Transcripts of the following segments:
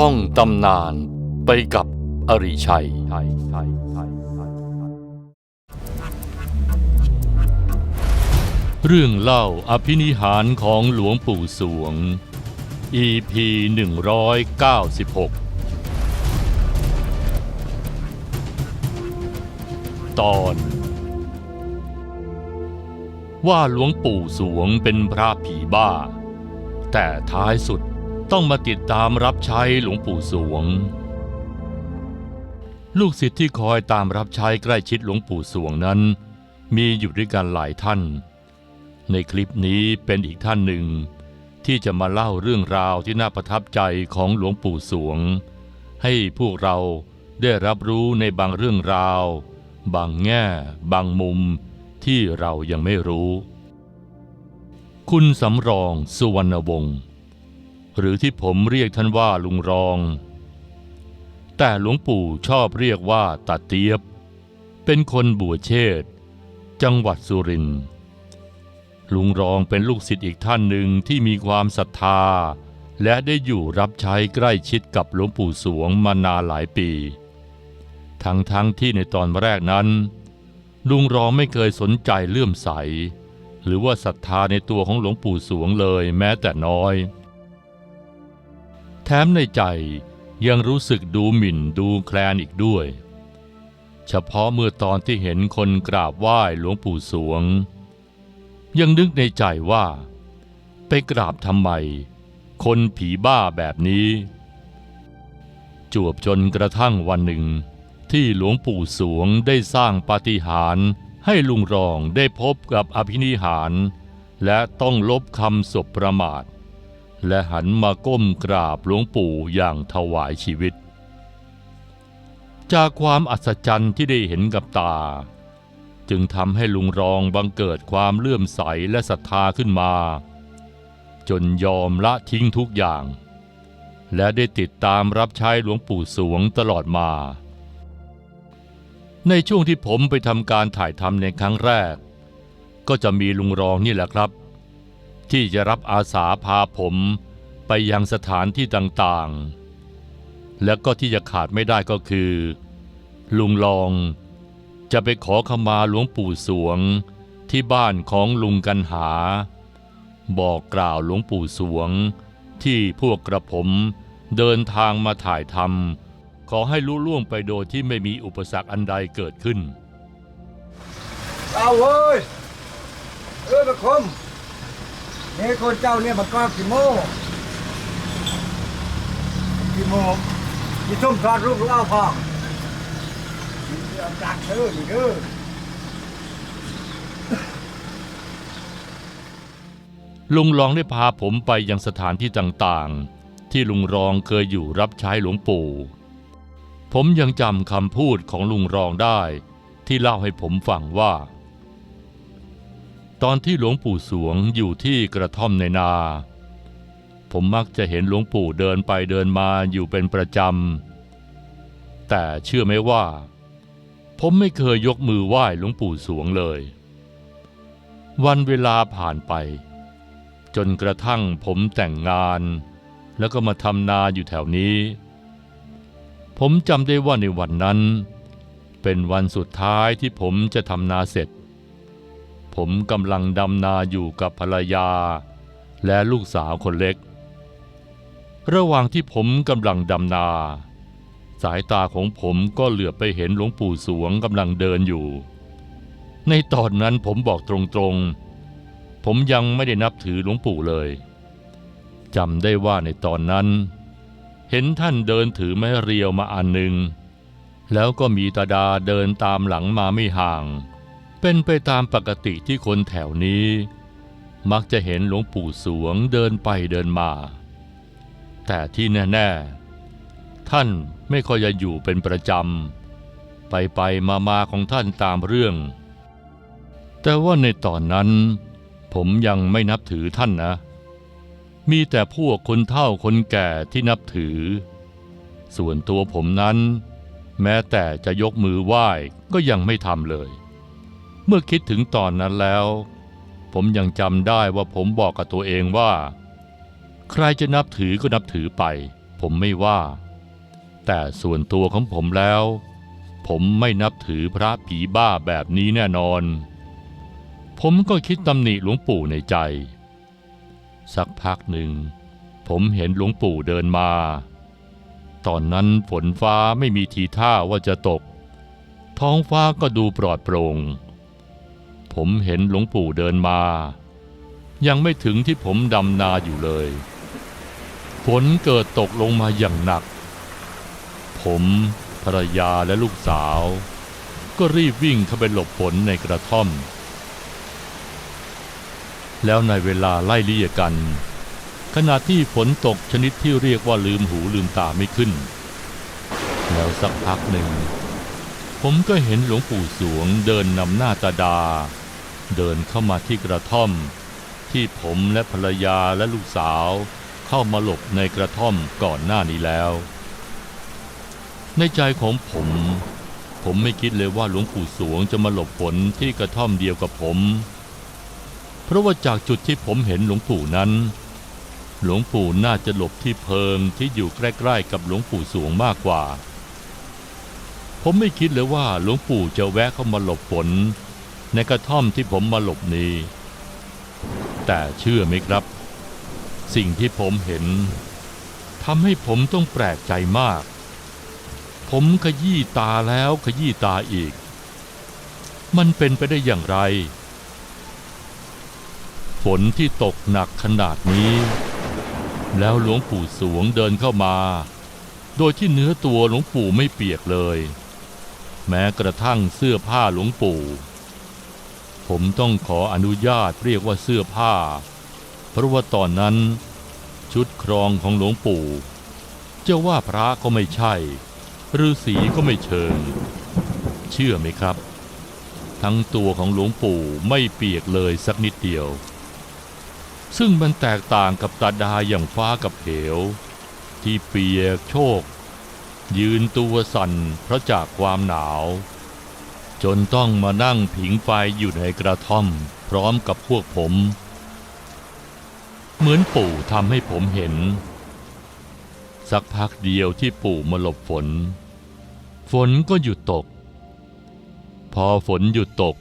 ท่องตำนานไปกับอริชัย เรื่องเล่าอภินิหารของหลวงปู่สวง EP 196 ตอน ว่าหลวงปู่สวงเป็นพระผีบ้า แต่ท้ายสุด ต้องมาติดตามรับใช้หลวงปู่สวง ลูกศิษย์ที่คอยตามรับใช้ใกล้ชิดหลวงปู่สวงนั้น มีอยู่ด้วยกันหลายท่าน ในคลิปนี้เป็นอีกท่านหนึ่ง ที่จะมาเล่าเรื่องราวที่น่าประทับใจของหลวงปู่สวง ให้พวกเราได้รับรู้ในบางเรื่องราว บางแง่ บางมุมที่เรายังไม่รู้ คุณสำรองสุวรรณวงศ์ หรือที่ผมเรียกท่านว่าลุงรอง แต่หลวงปู่ชอบเรียกว่าตาเตียบ เป็นคนบัวเชษจังหวัดสุรินทร์ลุงรองเป็นลูกศิษย์อีกท่านหนึ่งที่มีความศรัทธา และได้อยู่รับใช้ใกล้ชิดกับหลวงปู่สวงมานานหลายปี ทั้งๆทที่ในตอนแรกนั้น ลุงรองไม่เคยสนใจเลื่อมใส หรือว่าศรัทธาในตัวของหลวงปู่สวงเลยแม้แต่น้อย แถมในใจยังรู้สึกดูหมิ่นดูแคลนอีกด้วย เฉพาะเมื่อตอนที่เห็นคนกราบไหว้หลวงปู่สวง ยังนึกในใจว่า ไปกราบทำไม คนผีบ้าแบบนี้ จวบจนกระทั่งวันหนึ่ง ที่หลวงปู่สวงได้สร้างปาฏิหาริย์ให้ลุงรองได้พบกับอภินิหาร และต้องลบคำสบประมาท และหันมาก้มกราบหลวงปู่อย่างถวายชีวิต จากความอัศจรรย์ที่ได้เห็นกับตา จึงทำให้ลุงรองบังเกิดความเลื่อมใสและศรัทธาขึ้นมา จนยอมละทิ้งทุกอย่าง และได้ติดตามรับใช้หลวงปู่สวงตลอดมา ในช่วงที่ผมไปทำการถ่ายทำในครั้งแรก ก็จะมีลุงรองนี่แหละครับ ที่จะรับอาสาพาผมไปยังสถานที่ต่างๆ และก็ที่จะขาดไม่ได้ก็คือ ลุงลองจะไปขอขมาหลวงปู่สวงที่บ้านของลุงกันหา บอกกล่าวหลวงปู่สวง ที่พวกกระผมเดินทางมาถ่ายทำขอให้ลุล่วงไปโดยที่ไม่มีอุปสรรคอันใดเกิดขึ้น เอาเว้ยเอ้ยประคม นี่คนเจ้าเนี่ยมันก็กี่โมกี่โมกี่ทุ่มทอดลูกเล่าพองนี่เอาจักเด้อนี่เด้อลุงรองได้พาผมไปยังสถานที่ต่างๆ ที่ลุงรองเคยอยู่รับใช้หลวงปู่ ผมยังจำคำพูดของลุงรองได้ ที่เล่าให้ผมฟังว่า ตอนที่หลวงปู่สวงอยู่ที่กระท่อมในนา ผมมักจะเห็นหลวงปู่เดินไปเดินมาอยู่เป็นประจำ แต่เชื่อไหมว่า ผมไม่เคยยกมือไหว้หลวงปู่สวงเลย วันเวลาผ่านไป จนกระทั่งผมแต่งงาน แล้วก็มาทำนาอยู่แถวนี้ ผมจำได้ว่าในวันนั้น เป็นวันสุดท้ายที่ผมจะทำนาเสร็จ ผมกำลังดำนาอยู่กับภรรยา และลูกสาวคนเล็ก ระหว่างที่ผมกำลังดำนา สายตาของผมก็เหลือบไปเห็นหลวงปู่สวงกำลังเดินอยู่ ในตอนนั้นผมบอกตรงๆ ผมยังไม่ได้นับถือหลวงปู่เลยจำได้ว่าในตอนนั้น เห็นท่านเดินถือไม้เรียวมาอันหนึ่งแล้วก็มีตาดาเดินตามหลังมาไม่ห่าง เป็นไปตามปกติที่คนแถวนี้ มักจะเห็นหลวงปู่สวงเดินไปเดินมา แต่ที่แน่ๆ ท่านไม่ค่อยจะอยู่เป็นประจำ ไปไปมามาของท่านตามเรื่อง แต่ว่าในตอนนั้น ผมยังไม่นับถือท่านนะ มีแต่พวกคนเฒ่าคนแก่ที่นับถือ ส่วนตัวผมนั้น แม้แต่จะยกมือไหว้ก็ยังไม่ทำเลย เมื่อคิดถึงตอนนั้นแล้ว ผมยังจำได้ว่าผมบอกกับตัวเองว่า ใครจะนับถือก็นับถือไป ผมไม่ว่า แต่ส่วนตัวของผมแล้ว ผมไม่นับถือพระผีบ้าแบบนี้แน่นอน ผมก็คิดตำหนิหลวงปู่ในใจ สักพักหนึ่ง ผมเห็นหลวงปู่เดินมา ตอนนั้นฝนฟ้าไม่มีทีท่าว่าจะตก ท้องฟ้าก็ดูปลอดโปร่ง ผมเห็นหลวงปู่เดินมา ยังไม่ถึงที่ผมดำนาอยู่เลย ฝนเกิดตกลงมาอย่างหนัก ผมภรรยาและลูกสาว ก็รีบวิ่งเข้าไปหลบฝนในกระท่อม แล้วในเวลาไล่เลี่ยกัน ขณะที่ฝนตกชนิดที่เรียกว่าลืมหูลืมตาไม่ขึ้น แล้วสักพักหนึ่งผมก็เห็นหลวงปู่สวงเดินนำหน้าตาดา เดินเข้ามาที่กระท่อม ที่ผมและภรรยาและลูกสาวเข้ามาหลบในกระท่อมก่อนหน้านี้แล้ว ในใจของผม ผมไม่คิดเลยว่าหลวงปู่สวงจะมาหลบฝนที่กระท่อมเดียวกับผม เพราะว่าจากจุดที่ผมเห็นหลวงปู่นั้น หลวงปู่น่าจะหลบที่เพิงที่อยู่ใกล้ๆกับหลวงปู่สวงมากกว่า ผมไม่คิดเลยว่าหลวงปู่จะแวะเข้ามาหลบฝน ในกระท่อมที่ผมมาหลบนี้ แต่เชื่อไหมครับ สิ่งที่ผมเห็นทำให้ผมต้องแปลกใจมาก ผมขยี้ตาแล้วขยี้ตาอีก มันเป็นไปได้อย่างไร ฝนที่ตกหนักขนาดนี้ แล้วหลวงปู่สวงเดินเข้ามา โดยที่เนื้อตัวหลวงปู่ไม่เปียกเลย แม้กระทั่งเสื้อผ้าหลวงปู่ ผมต้องขออนุญาตเรียกว่าเสื้อผ้า เพราะว่าตอนนั้น ชุดครองของหลวงปู่จะว่าพระก็ไม่ใช่ฤาษีก็ไม่เชิง เชื่อไหมครับ ทั้งตัวของหลวงปู่ไม่เปียกเลยสักนิดเดียว ซึ่งมันแตกต่างกับตาดาอย่างฟ้ากับเหว ที่เปียกโชก ยืนตัวสั่นเพราะจากความหนาว จนต้องมานั่งผิงไฟอยู่ในกระท่อม พร้อมกับพวกผม เหมือนปู่ทำให้ผมเห็น สักพักเดียวที่ปู่มาหลบฝน ฝนก็หยุดตก พอฝนหยุดตก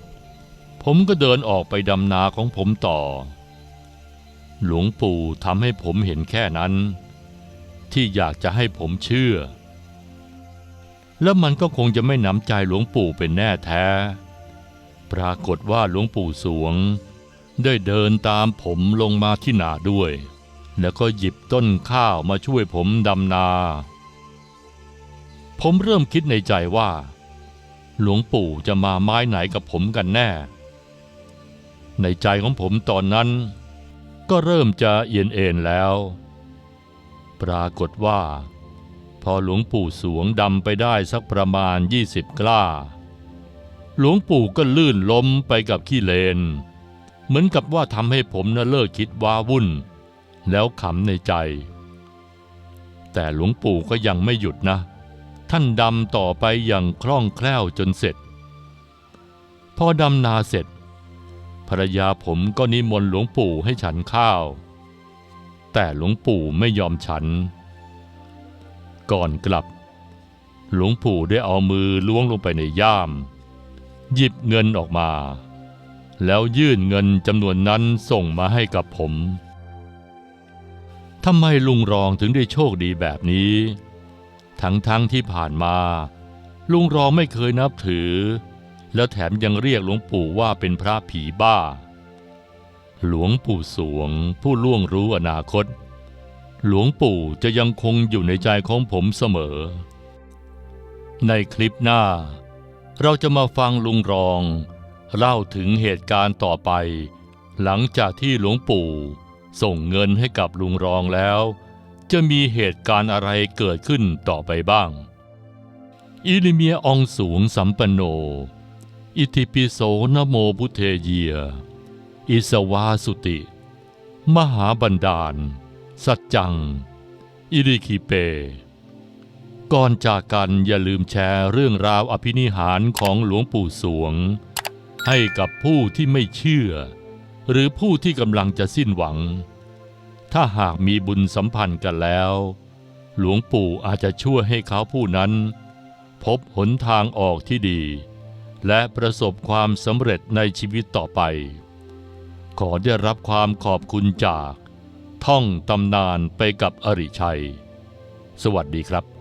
ผมก็เดินออกไปดำนาของผมต่อ หลวงปู่ทำให้ผมเห็นแค่นั้น ที่อยากจะให้ผมเชื่อ แล้วมันก็คงจะไม่หนำใจหลวงปู่เป็นแน่แท้ ปรากฏว่าหลวงปู่สวง ได้เดินตามผมลงมาที่นาด้วย แล้วก็หยิบต้นข้าวมาช่วยผมดำนา ผมเริ่มคิดในใจว่า หลวงปู่จะมาไม้ไหนกับผมกันแน่ ในใจของผมตอนนั้น ก็เริ่มจะเอียนเอ็นแล้ว ปรากฏว่า พอหลวงปู่สวงดำไปได้สักประมาณ 20 กล้า หลวงปู่ก็ลื่นล้มไปกับขี้เลน เหมือนกับว่าทำให้ผมน่ะเลิกคิดว้าวุ่น แล้วขำในใจ แต่หลวงปู่ก็ยังไม่หยุดนะ ท่านดำต่อไปอย่างคล่องแคล่วจนเสร็จ พอดำนาเสร็จภรรยาผมก็นิมนต์หลวงปู่ให้ฉันข้าว แต่หลวงปู่ไม่ยอมฉัน ก่อนกลับ หลวงปู่ได้เอามือล้วงลงไปในย่าม หยิบเงินออกมา แล้วยื่นเงินจำนวนนั้นส่งมาให้กับผมทำไมลุงรองถึงได้โชคดีแบบนี้ ทั้งๆทที่ผ่านมา ลุงรองไม่เคยนับถือ แล้วแถมยังเรียกหลวงปู่ว่าเป็นพระผีบ้า หลวงปู่สวงผู้ล่วงรู้อนาคต หลวงปู่จะยังคงอยู่ในใจของผมเสมอ ในคลิปหน้า เราจะมาฟังลุงรอง เล่าถึงเหตุการณ์ต่อไป หลังจากที่หลวงปู่ส่งเงินให้กับลุงรองแล้ว จะมีเหตุการณ์อะไรเกิดขึ้นต่อไปบ้าง อิลิเมียอองสูงสัมปันโน อิติปิโสนโมพุเทเยียอิสวาสุติ มหาบันดาล สัจจัง อิริคิเป ก่อนจากกันอย่าลืมแชร์เรื่องราวอภินิหารของหลวงปู่สวง ให้กับผู้ที่ไม่เชื่อ หรือผู้ที่กำลังจะสิ้นหวัง ถ้าหากมีบุญสัมพันธ์กันแล้ว หลวงปู่อาจจะช่วยให้เขาผู้นั้น พบหนทางออกที่ดี และประสบความสำเร็จในชีวิตต่อไป ขอได้รับความขอบคุณจาก ท่องตำนานไปกับอริชัย สวัสดีครับ